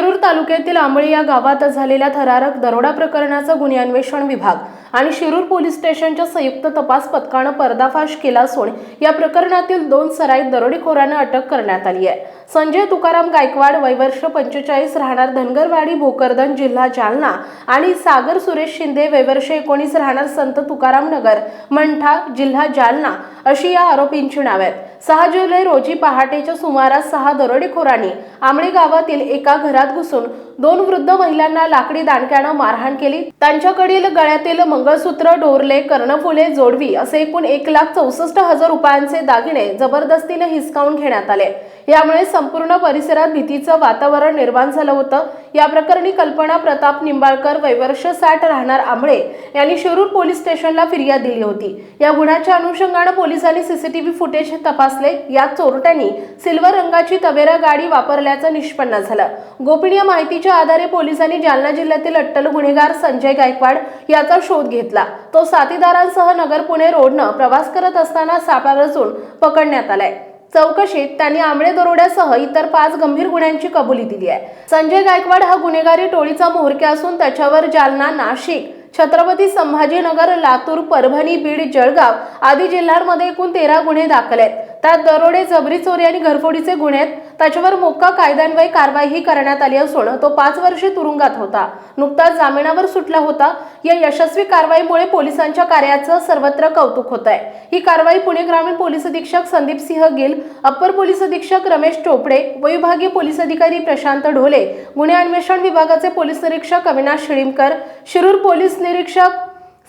शिरूर तालुक्यातील आंबळी या गावात झालेल्या थरारक दरोडा प्रकरणाचा गुन्हे अन्वेषण विभाग आणि शिरूर पोलीस स्टेशनच्या संयुक्त तपास पथकानं पर्दाफाश केला असून या प्रकरणातील दोन सराईत दरोडेखोरांना अटक करण्यात आली आहे. संजय तुकाराम गायकवाड वयवर्ष पंचेचाळीस राहणार धनगरवाडी भोकरदन जिल्हा जालना आणि सागर सुरेश शिंदे वयवर्ष एकोणीस राहणार संत तुकाराम नगर मंठा जिल्हा जालना अशी या आरोपींची नावे आहेत. सहा जुलै रोजी पहाटेच्या सुमारास सहा दरोडेखोरांनी आमळे गावातील एका घरात घुसून दोन वृद्ध महिलांना लाकडी दांडक्यानं मारहाण केली. त्यांच्याकडील गळ्यातील मंगळसूत्र डोरले कर्णफुले जोडवी असे एकूण एक लाख चौसष्ट हजार रुपयांचे दागिने जबरदस्तीने हिसकावून घेण्यात आले. यामुळे संपूर्ण परिसरात भीतीचं वातावरण निर्माण झालं होतं. या प्रकरणी कल्पना प्रताप निंबाळकर वैवर्ष साठ राहणार आंबळे यांनी शिरूर पोलीस स्टेशनला फिर्याद दिली होती. या गुन्ह्याच्या अनुषंगानं पोलिसांनी सीसीटीव्ही फुटेज तपासले. या चोरट्यांनी सिल्वर रंगाची तवेरा गाडी वापरल्याचं निष्पन्न झालं. गोपनीय माहितीच्या आधारे पोलिसांनी जालना जिल्ह्यातील अट्टल गुन्हेगार संजय गायकवाड याचा शोध घेतला. तो साथीदारांसह नगर पुणे रोडनं प्रवास करत असताना सापळा रचून पकडण्यात आलाय. चौकशीत त्यांनी आंबळे दरोड्यासह इतर पाच गंभीर गुन्ह्यांची कबुली दिली आहे. संजय गायकवाड हा गुन्हेगारी टोळीचा म्होरक्या असून त्याच्यावर जालना नाशिक छत्रपती संभाजीनगर लातूर परभणी बीड जळगाव आदी जिल्ह्यांमध्ये एकूण तेरा गुन्हे दाखल आहेत. त्यात दरोडे जबरी चोरी आणि घरफोडीचे गुन्हे आहेत. त्याच्यावर मोक्का कायद्यान्वये कारवाईही करण्यात आली असून तो पाच वर्षे तुरुंगात होता. नुकताच जामिनावर सुटला होता. या यशस्वी कारवाईमुळे पोलिसांच्या कार्याचं सर्वत्र कौतुक होत आहे ही कारवाई पुणे ग्रामीण पोलीस अधीक्षक संदीप सिंह गिल अप्पर पोलीस अधीक्षक रमेश चोपडे उपविभागीय पोलीस अधिकारी प्रशांत ढोले गुन्हे अन्वेषण विभागाचे पोलीस निरीक्षक अविनाश शिळीमकर शिरूर पोलीस निरीक्षक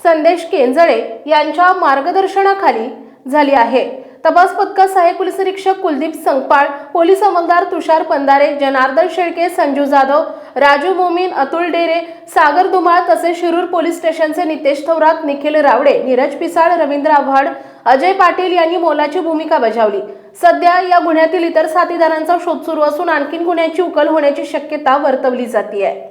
संदेश केंजळे यांच्या मार्गदर्शनाखाली झाली आहे. तपास पथकात सहाय्यक पोलीस निरीक्षक कुलदीप संगपाळ पोलीस अंमलदार तुषार पंधारे जनार्दन शेळके संजू जाधव राजू मोमीन अतुल डेरे सागर दुमाळ तसेच शिरूर पोलीस स्टेशनचे नितेश थोरात निखिल रावडे नीरज पिसाळ रवींद्र आव्हाड अजय पाटील यांनी मोलाची भूमिका बजावली. सध्या या गुन्ह्यातील इतर साथीदारांचा शोध सुरू असून आणखीन गुन्ह्याची उकल होण्याची शक्यता वर्तवली जाते